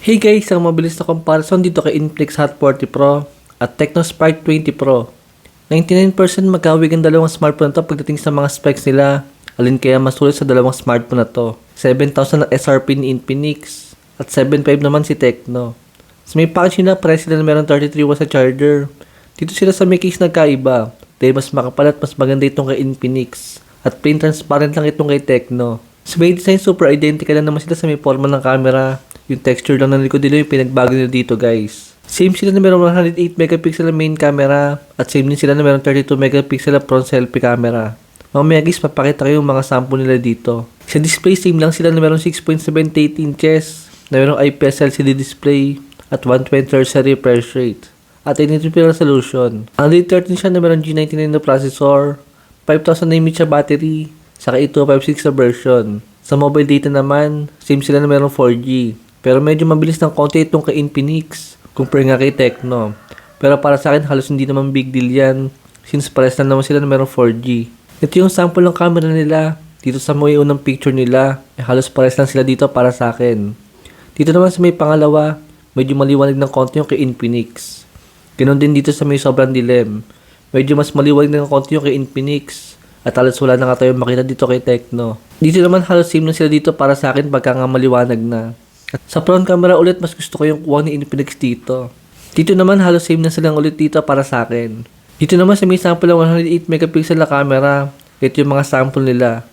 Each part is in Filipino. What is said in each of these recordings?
Hey guys, ang mabilis na comparison dito kay Infinix Hot 40 Pro at Tecno Spark 20 Pro. 99% magkawig ang dalawang smartphone na to pagdating sa mga specs nila. Alin kaya mas sulit sa dalawang smartphone na to? 7,000 na SRP ni Infinix at 7,500 naman si Tecno. Sa may package nila, price sila na meron 33 watts sa charger. Dito sila sa may case nagkaiba dahil mas makapal at mas maganda itong kay Infinix at plain transparent lang itong kay Tecno. Sa may design, super identical lang naman sila sa may forma ng camera. Yung texture lang ng likod nila yung pinagbago nila dito guys. Same sila na meron 108 megapixel na main camera at same din sila na meron 32 megapixel na front selfie camera. Mamaya guys, papakita ko yung mga sample nila dito. Sa display, same lang sila na meron 6.78 inches, na meron IPS LCD display, at 120 Hz refresh rate. At 83 resolution. Android 13 siya na meron G99 na processor, 5,000 mAh siya battery, saka 8256 na version. Sa mobile data naman, same sila na meron 4G. Pero medyo mabilis ng konti itong kay Infinix, compare nga kay Tecno. Pero para sa akin, halos hindi naman big deal yan, since pares na naman sila na meron 4G. Ito yung sample ng camera nila. Dito sa may unang picture nila, eh, halos pares lang sila dito para sa akin. Dito naman sa may pangalawa, medyo maliwanag ng konti yung kay Infinix. Ganon din dito sa may sobrang dilim. Medyo mas maliwanag ng konti yung kay Infinix. At halos wala na nga tayo makita dito kay Tecno. Dito naman halos same na sila dito para sa akin pagka nga maliwanag na. At sa front camera ulit, mas gusto ko yung kuha ni Infinix dito. Dito naman halos same na silang ulit dito para sa akin. Dito naman sa may sample ng 108 megapixel na camera, ito yung mga sample nila.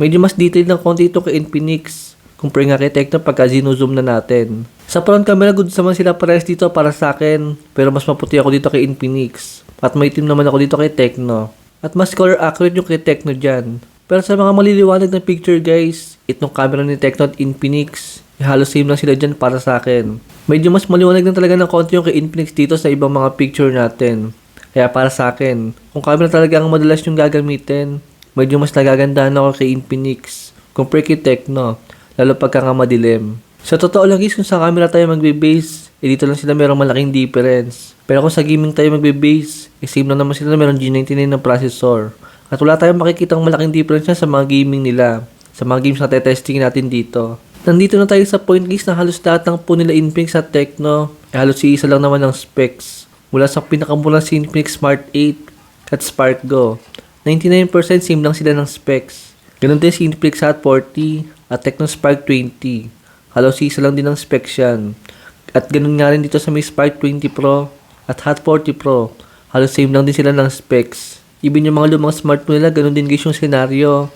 Medyo mas detailed ng konti ito kay Infinix. Compare nga kay Tecno pagka zoom na natin. Sa front camera, good naman sila parehas dito para sa akin. Pero mas maputi ako dito kay Infinix. At may team naman ako dito kay Tecno. At mas color accurate yung kay Tecno dyan. Pero sa mga maliliwanag na picture guys, itong camera ni Tecno at Infinix, halos same lang sila dyan para sa akin. Medyo mas maliwanag na talaga ng konti yung kay Infinix dito sa ibang mga picture natin. Kaya para sa akin, kung camera talaga ang madalas yung gagamitin, medyo mas nagagandahan ako kay Infinix compare kay Tecno, lalo pagka nga madilim. Sa totoo lang guys, kung sa camera tayo magbe-base, eh dito lang sila merong malaking difference. Pero kung sa gaming tayo magbe-base, eh same lang naman sila na merong G99 na processor. At wala tayong makikitang malaking difference yan sa mga gaming nila, sa mga games na testing natin dito. Nandito na tayo sa point guys na halos lahat ng po nila Infinix at Tecno, eh halos isa lang naman ng specs. Mula sa pinakamurang si Infinix Smart 8 at Spark Go. 99% same lang sila ng specs. Ganun din si Infinix Hot 40 at Tecno Spark 20. Halos isa lang din ng specs yan. At ganun nga rin dito sa may Spark 20 Pro at Hot 40 Pro. Halos same lang din sila ng specs. Even yung mga lumang smartphone nila, ganun din guys yung scenario.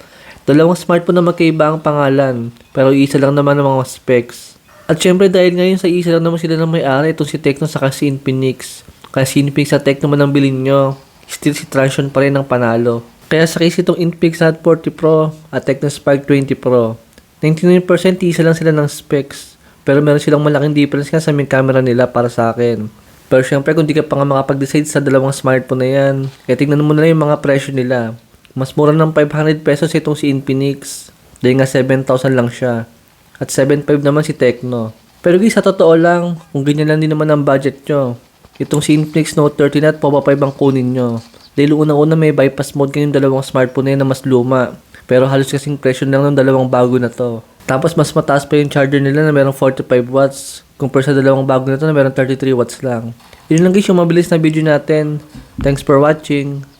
Dalawang smartphone na magkaiba ang pangalan, pero isa lang naman ang mga specs. At syempre dahil ngayon sa isa lang naman sila ng may-ari, itong si Tecno saka si Infinix. Kaya si Infinix at Tecno man ang bilhin nyo, still si Transsion pa rin ang panalo. Kaya sa case itong Infinix Hot 40 Pro at Tecno Spark 20 Pro, 99% isa lang sila ng specs. Pero meron silang malaking difference nga sa main camera nila para sa akin. Pero syempre kung di ka pa nga makapag-decide sa dalawang smartphone na yan, kaya tingnan mo na lang yung mga presyo nila. Mas mura ng 500 pesos itong si Infinix. Dahil nga 7,000 lang siya. At 7,500 naman si Tecno. Pero guys, sa totoo lang, kung ganyan lang din naman ang budget nyo, itong si Infinix Note 13 at Popa 5 ang kunin nyo. Dahil unang-una may bypass mode kayong dalawang smartphone na yun na mas luma. Pero halos kasing presyo lang ng dalawang bago na to. Tapos mas mataas pa yung charger nila na merong 45 watts compare sa dalawang bago na to na merong 33 watts lang. Yun lang guys yung mabilis na video natin. Thanks for watching.